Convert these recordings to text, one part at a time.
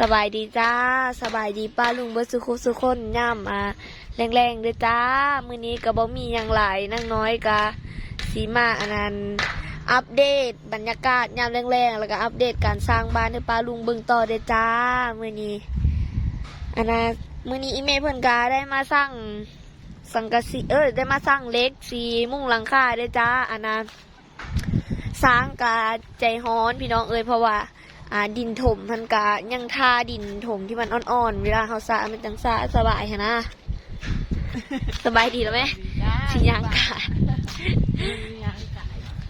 สบายดีจ้า สบายดีป้าลุงเบิร์สุขุสุคนย่ำอ่าแรงๆเด้อจ้า มือนี้ก็บ่มีหยังหลายนั่งน้อยกะสีมาอันนั้นอัปเดตบรรยากาศยามแรงๆแล้วก็อัปเดตการสร้างบ้านให้ป้าลุงเบิ่งต่อเด้จ้า มือนี้อันนั้นมือนี้อีเมลเพิ่นก็ได้มาสร้างสังกะสีเอ้ยได้มาสร้างเล็กสีมุ่งหลังคาเด้จ้าอันนั้นสร้างกาใจฮ้อนพี่น้องเอ้ยเพราะว่า อ่าดินถมมันกะยังทาดินถมที่มันอ่อนๆเวลาเขาสระมันจังสระสบายหั้นนะ สบายดีแล้วไหมสิยังกะ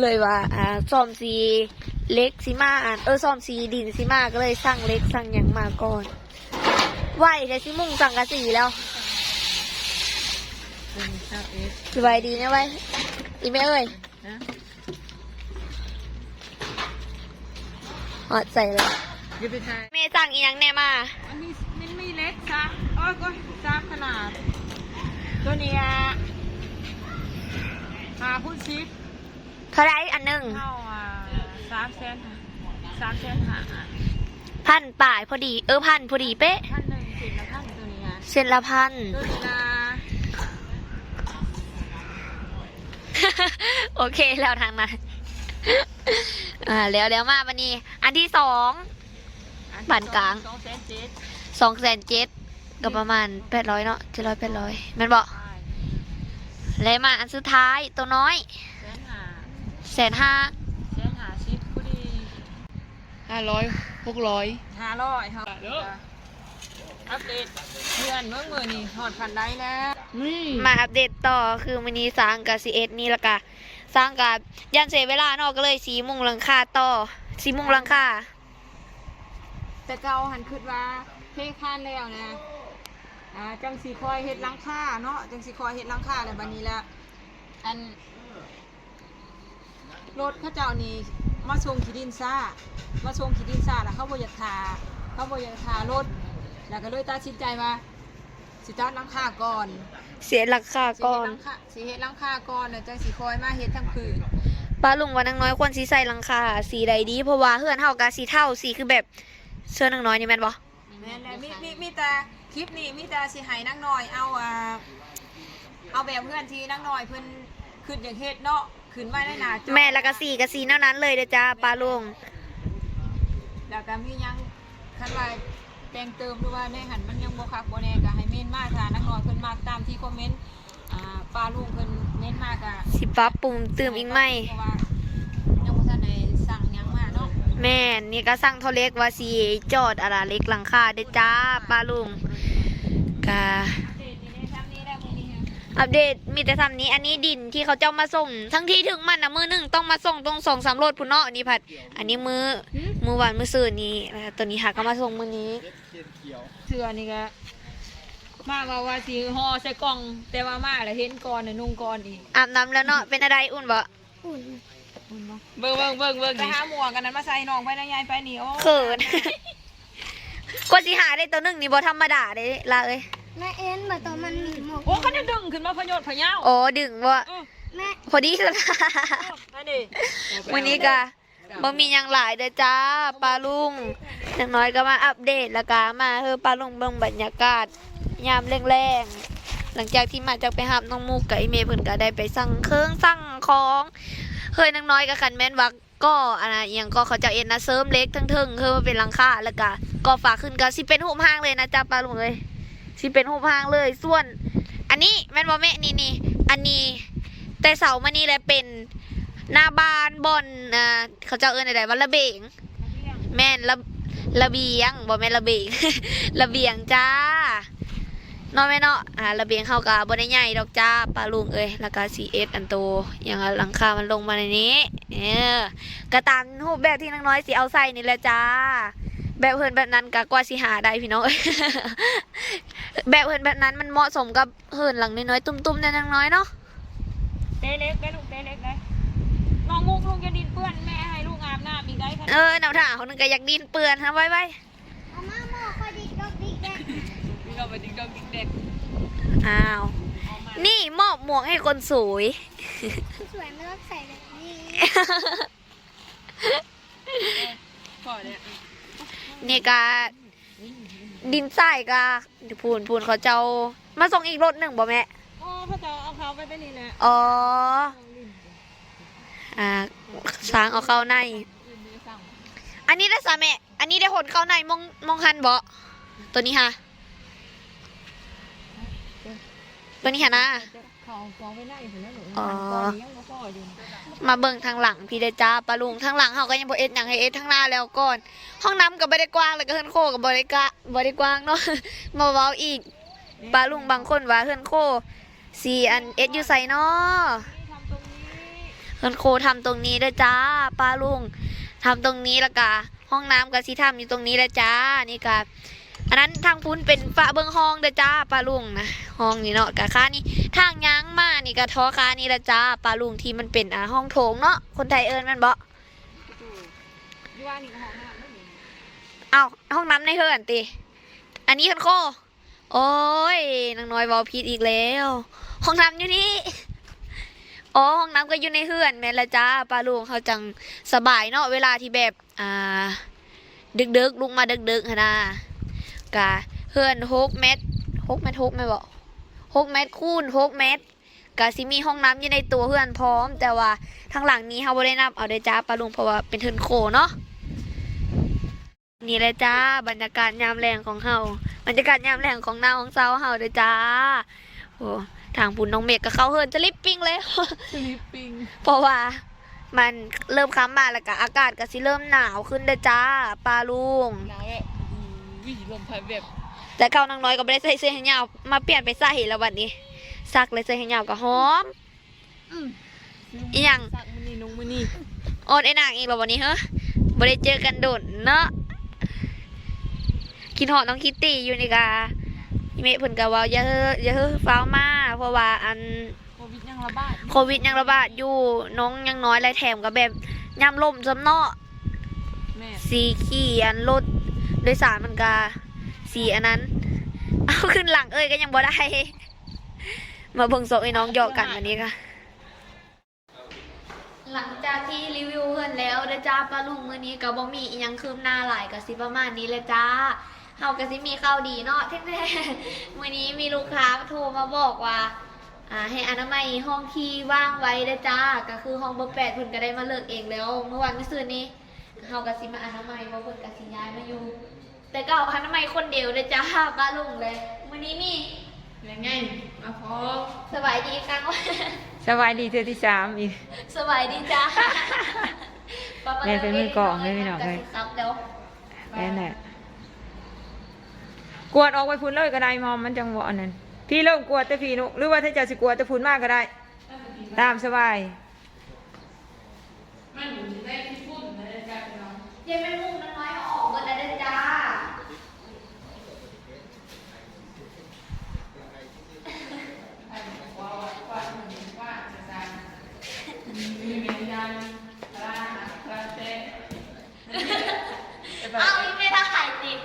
เลยว่าอ่าซ่อมสีเล็กสีมาอ่านเออซ่อมสีดินสีมาก็เลยสั่งเล็กสั่งหยังมาก่อนไหวแต่สิมุ่งสั่งกะสีแล้วสบายดีนะไว้ยอีเมเอ้ย หอดใส่เลยอย่าไปทายเมสั่งอีหยังแน่มา อันนี้มันไม่เล็กซะโอ้ยก็ซาขนาด ตัวเนี้ยหาพุ่นชิปเท่าไรอันหนึ่งเข้าอะสามแสนสามแสนหาพันป่ายพอดี เออพันพอดีเป๊ะท่านหนึ่งสิบละท่านตัวเนี้ยเส้นละพัน ตัวนี้นะโอเคแล้วทางนั้น อ่าแล้วแล้วมาวันนี้ อันที่สองอัปานกลางสองแสนเจ็ดสองแสนเจ็ดก็ประมาณแปดร้อยเนาะเจ็ดร้อยแปดร้อยแมันบอกใช่แล้วมาอันสุดท้ายตัวน้อยแสนหาแสนห้าแสนหาชิปพอดีห้าร้อยหกร้อยห้าร้อยครับอัปเดตเพื่อนเมื่อเมื่อนี่หอดพันได้แล้วนี่มาอัปเดตต่อคือวันนี้สร้างกับซีเอสนี่ละกะ สร้างกับยันเสียเวลาเนาะก็เลยสีมุงหลังคาต่อ สีมุงหลังคาแต่เก่าหันคิดว่าเทคานแล้วนะอ่าจังสีคอยเฮ็ดหลังคาเนาะจังสีคอยเฮ็ดหลังคาแล้วบัดนี้ละอันรถเขาเจ้านี่มาส่งขีดินซ่ามาส่งขีดินซ่าแล้วเขาบ่อยากทาเขาบ่อยากทารถ แล้วก็เลยตัดสินใจว่าสิตัดหลังคาก่อน เสียหลังคาสิก่เฮ็อดนหลังคาสิเฮ็ดหลังคาก่อนแล้วจังสิคอยมาเฮ็ดทั้งคืนป้าลุงว่านังน้อยควรสีใส่หลังคาสีใดดี เพราะว่าเฮือนเฮากะสีเท่าสีคือแบบเสื้อนังน้อยนี่แม่นบ่แม่นแล้วมีมีมีแต่คลิปนี้มีแต่สิให้นักหน่อยเอาอ่าเอาแบบเพื่อนที่นักหน่อยเพิ่นขึ้นอย่างเฮ็ดเนาะขึ้นไว้ในหน้าจอแม่และกะสีกะสีเท่านั้นเลยเด้อจ้าป้าลุงแล้วก็มีหยังคันว่า แต่งเติมหรือว่าในหันมันยังบ่คักบ่แน่ก็ให้เม้นมาถ้านักหน่อยเพิ่นมากตามที่คอมเมนต์อ่าป้าลุงเพิ่นเม้นมากอะสิปรับปรุงเติมอีกไหมเพราะว่ายังบ่ทันได้สั่งหยังมาเนาะแม่นนี่ก็สั่งเท่าเล็กว่าสีจอดอะไรเล็กหลังคาเด้อจ้าป้าลุงก อัปเดตมีแต่ทำนี้ อันนี้ดินที่เขาเจ้ามาส่ง ทั้งที่ถึงมันนะมือหนึ่งต้องมาส่งตรงสองสามรถพุ่นเนาะอันนี้ผัด อันนี้มือมือวันมือซื่อนี้แล้วตัวนี้หาก็มาส่งมือนี้เสื้อนี่ก็มาว่าว่าสิห่อใส่กล่อง แต่ว่ามาแล้วเห็นก่อนน่ะนุ่งก่อนอีกอาบน้ำแล้วเนาะเป็นอะไรอุ่นบ่เบิ้งเบิ้งเบิ้งเบิ้งไปนี่หาหมวกกันนั้นมาใส่น้องไปนะยายไปนี่โอ้เขินกว่าสิหาได้ตัวหนึ่งนี่บ่ธรรมดาเด้ละเอ้ย แม่เอ็นแบบตอนมันมีหมวกโอ้เขาจะดึงขึ้นมาพยศพะเยาโอ้ดึงว่าอื้อแม่พอดีสุดนั่นดิวันนี้ก็บ่มีหยังหลายเด้อจ้าปลาลุงอย่างน้อยก็มาอัปเดตแล้วก็มาเฮอปลาลุงเบิ่งบรรยากาศยามแรงๆหลังจากที่มาจากไปหับน้องมูกกับอีเมย์เพิ่นก็ได้ไปสั่งเครื่องสั่งของเฮ้ยนางน้อยก็คันแม่นว่าก็อันน่ะอหยังก็เขาจะเอ็นนะเสริมเล็กทั้งทึงคือว่าเป็นหลังคาแล้วก็ก็ฝากขึ้นก็สิเป็นหูปห้างเลยนะจ๊ะปลาลุงเอ้ย สิเป็นหูปห้างเลย ส่วน อันนี้แม่นบ่แม่นี่นี่อันนี้ แต่เสามานี่แหละเป็นหน้าบ้านบนอ่าเขาจะเอิ้นอะไรว่าระเบียงแม่นระระเบียงบ่แม่ระเบียงระเบียงจ้านาะแม่เนาะอ่าระเบียงเฮาก็บ่ได้ใหญ่ดอกจ้าปลาลุงเอ้ยแล้วก็ CS อันโตอย่างหลังคามันลงมาในนี้ เออก็ตามรูปแบบที่นางน้อยสิเอาใส่นี่แหละจ้า แบบเพิ่นแบบนั้นก็กว่าสิหาได้พี่น้องเอ้ยแบบเพิ่นแบบนั้นมันเหมาะสมกับเฮินหลังน้อยๆตุ้มๆในนางน้อยเนาะเตเล็กได้ลูกเตเล็กได้น้องมุกลูกจะดินเปื้อนแม่ให้ลูกอาบน้ำอีกได้ค่ะเออหนาวถ่าคนนึงก็อยากดินเปื้อนฮะไว้ไว้เอามาหมวกคอยดิกดอกดิกแดกนี่ก็ไปดิ้งดองดิ้งเด็กอ้าว นี่มอบหมวกให้คนสวย สวยไม่ต้องใส่แบบนี้พ่อเนี่ย นี่ก็ดินทรายกะเดี๋ยวพูนพูนเขาเจ้า มาส่งอีกรถหนึ่งบ่แม่อ๋อพระเจ้าเอาเขาไปได้นี่แหละอ๋ออ่าช้างเอาเข้าใน อันนี้ได้สามแม่ อันนี้ได้หดเข้าในมองมองหันบ่ตัวนี้ค่ะ ตัวนี้ค่ะนะเขาฟองไว้ได้ถึงแล้วหนูอ๋อตอนนี้ยังบ่พออยู่มาเบิ่งทางหลังพี่เดอจ้าปลาลุงทางหลังเขาก็ยังบ่เอ็ดหยังให้เอ็ดทางหน้าแล้วก่อน ห้องน้ำก็บ่ได้กว้างแล้วก็เฮือนโคก็บ่ได้กะบ่ได้กว้างเนาะมาเว้าอีกปลาลุงบางคนว่าเฮือนโคสีอันเอ็ดอยู่ไสเนาะทำตรงนี้เฮือนโคทำตรงนี้เด้จ้าปลาลุงทำตรงนี้ล้วก็ห้องน้ำก็สิทำอยู่ตรงนี้ละจ้านี่ก็ อันนั้นทางพุ้นเป็นฝาเบิ่งห้องเด้อจ้าปลาลุงนะห้องนี่เนาะกะค่านี่ทางย้างมานี่ก็ทอค่านี่ละจ้าปลาลุงที่มันเป็นอ่าห้องโถงเนาะคนไทยเอิ้นแมันบ่อยู่ว่านี่ก็ห้องน้ำนั่นเองเอาห้องน้ำในเฮือนติอันนี้คันโคโอ้ยนางน้อยเวอลพีดอีกแล้ว ห้องน้ำอยู่นี่อ๋อห้องน้ำก็อยู่ในเฮือนแม่นละจ้าปลาลุงเขาจังสบายเนาะเวลาที่แบบอ่า ดึกๆลุกมาดึกๆหนนะ กะเฮือนหกเมตรหกเมตรหกไหม่บอกหกเมตรคูณหกเมตรกะสิมีห้องน้ำอยู่ในตัวเฮือนพร้อม แต่ว่าทางหลังนี้เขาบ่ได้นับเอาได้จ้าปลาลุงเพราะว่าเป็นเทินโคเนาะนี่เลยจ้าบรรยากาศยามแรงของเฮาบรรยากาศยามแรงของหน้าของเซาเฮาเด้อจ้าโอ้ทางปุ่นน้องเมฆกับเขาเฮินจะรีบปิ้งเลยสลิปปิ้งเพราะว่ามันเริ่มค้ำมาแล้วก็อากาศก็สิเริ่มหนาวขึ้นเด้อจ้าปลาลุงหนาว แบบอืมวิลมพัดแบบแต่เก่านางน้อยก็ไม่ได้ใส่เสื้อแขนยาวมาเปลี่ยนไปใส่แล้ววันนี้ซักเลยเสื้อแขนยาวก็หอมอีหยังสักมือนี่นุงมือนี่ออนไอ้นางอีกแล้ววันนี้เฮ้อบ่ได้เจอกันโดดเนาะคิดฮอดน้องคิตตี้อยู่นี่กาอีเมฆเพิ่นก็ว่าอย่าเฮ้ออย่าเฮ้อฟ้าวมาเพราะว่าอันโควิดยังระบาดโควิดยังระบาดอยู่น้องยังน้อยและแถมก็แบบยามล่มซำเนาะแม่สีขี่อันรถ โดยสารมันก็สีอันนั้น เอาขึ้นหลังเอ้ยก็ยังบ่ได้ มาเบิ่งโซไอ้น้องหยอกกันวันนี้ค่ะ หลังจากที่รีวิวเพื่อนแล้วเด้อจ้าปลาลุงมื้อนี้ก็บ่มีอีหยังคืบหน้าหลายก็สิประมาณนี้เลยจ้าเฮาก็สิมีข่าวดีเนาะแท้ๆมื้อนี้มีลูกค้าโทรมาบอกว่าอ่าให้อนามัยห้องที่ว่างไว้เด้อจ้า ก็คือห้องเบอร์แปดเพิ่นก็ได้มาเลิกเองแล้ว เมื่อวานเมื่อคืนนี้เฮาก็สิมาอนามัยบ่เพิ่นก็สิย้ายมาอยู่ แต่ก็เอาอนามัยคนเดียวเด้อจ้าปลาลุงเลยมื้อนี้มียังไงมาพอสบายดีอีกครั้งสบายดีเธอที่สามอีก สบายดีจ้าแม่เป็นมือกลองเลยพี่น้องเอ้ยครับเดี๋ยวแน่แน่กวดออกไปพุ่นเลยก็ได้มอมมันจังหวะนั้นพี่เริ่มกวดแต่พี่นุหรือว่าถ้าจะสิกวดแต่พุ่นมากก็ได้ ตามสบายมันอยู่ในที่พุ่นนะจ๊ะพี่น้องเยังไม่มุ่งน้อยๆเอาออกหมดแล้วเด้อจ้า ว่าว่าว่าว่าจะสั่งมี เมนยันปลาปลาเต้เอาอีกไม่ได้ถ่ายติด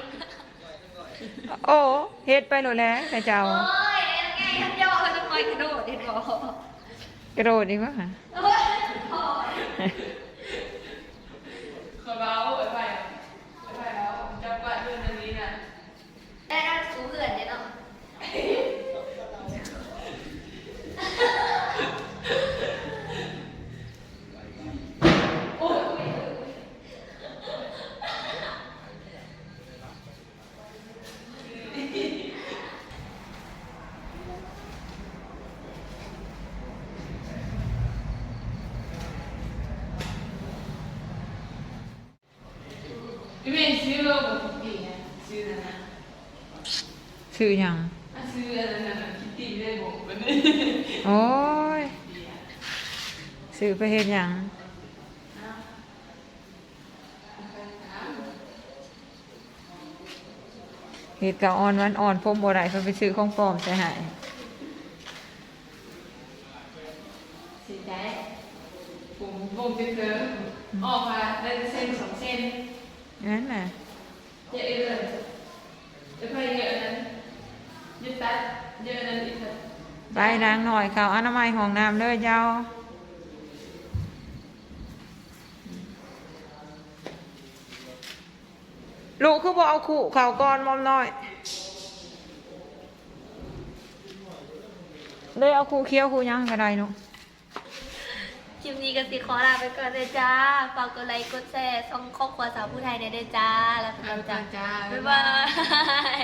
โอ้เฮ็ดไปโหลดแล้วแต่เจ้าโอ้ยยังไงทันยอดน้อยกระโดดเห็นบอกกระโดดดีกว่า โอ้ยพอ ขอเบาไอ้ไปไอ้ไปแล้วจับว่าเรื่องนี้นะ ได้ได้สูเหือนเดี๋ยวเนาะพี่เมย์ซื้อโลกคิตตี้นะซื้อนะนะ ชื่อหยังซื้ออะไรนะคิตตี้ได้บอกแบบนี้โอ้ยซื้อไปเฮ็ดหยังเฮ็ดกับอ่อนวันอ่อนพรมบ่ได้เพิ่นไปซื้อของปลอมใส่ให้สีแดงผมผมจะเจอออกมาได้เส้นสองเส้นงั้นน่ะเยอะเลยจะไปเยอะนั้น ยึดตัดเยอะนั้นอีกไปนางหน่อยเขาอนามัยห้องน้ำเลยเจ้าลูกคือบ่เอาขู่เขาก่อนมอมน้อยเลยเอาขู่เคี้ยวขู่หยังก็ได้เนาะคลิปนี้ก็สิขอลาไปก่อนเลยจ้า ฝากกดไลค์กดแชร์ช่องครอบครัวสาวผู้ไทยในเด้อจ้า แล้วพบกันจ้าจ้า บ๊ายบาย